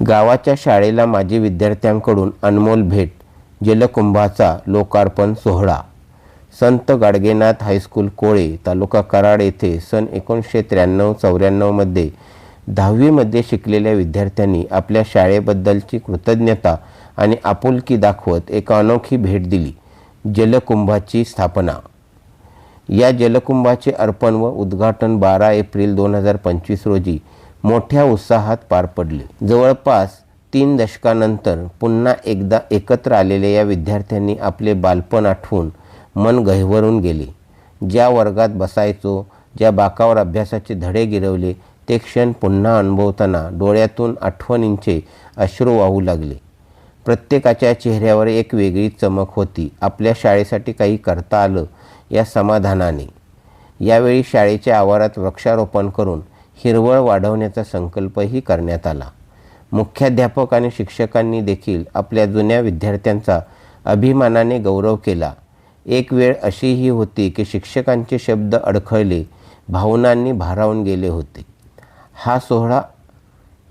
गावाच्या शाळेला माजी विद्यार्थ्यांकडून अनमोल भेट जलकुंभाचा लोकार्पण सोहळा. संत गाडगेनाथ हायस्कूल कोळे तालुका कराड येथे सन एकोणीसशे त्र्याण्णव चौऱ्याण्णवमध्ये दहावीमध्ये शिकलेल्या विद्यार्थ्यांनी आपल्या शाळेबद्दलची कृतज्ञता आणि आपुलकी दाखवत एक अनोखी भेट दिली जलकुंभाची स्थापना. या जलकुंभाचे अर्पण व उद्घाटन बारा एप्रिल दोन हजार पंचवीस रोजी मोठ्या उत्साहात पार पडले. जवळपास तीन दशकानंतर पुन्हा एकदा एकत्र आलेल्या या विद्यार्थ्यांनी आपले बालपण आठवून मन गहिवरून गेले. ज्या वर्गात बसायचो ज्या बाकावर अभ्यासाचे धडे गिरवले ते क्षण पुन्हा अनुभवताना डोळ्यातून आठवणींचे अश्रू वाहू लागले. प्रत्येकाच्या चेहऱ्यावर एक वेगळी चमक होती. आपल्या शाळेसाठी काही करता आलं या समाधानाने. यावेळी शाळेच्या आवारात वृक्षारोपण करून हिरवळ वाढवण्याचा संकल्पही करण्यात आला. मुख्याध्यापक आणि शिक्षकांनी देखील आपल्या जुन्या विद्यार्थ्यांचा अभिमानाने गौरव केला. एक वेळ अशीही होती की शिक्षकांचे शब्द अडखळले भावनांनी भारावून गेले होते. हा सोहळा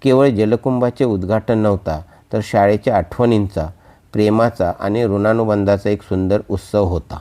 केवळ जलकुंभाचे उद्घाटन नव्हता तर शाळेच्या आठवणींचा प्रेमाचा आणि ऋणानुबंधाचा एक सुंदर उत्सव होता.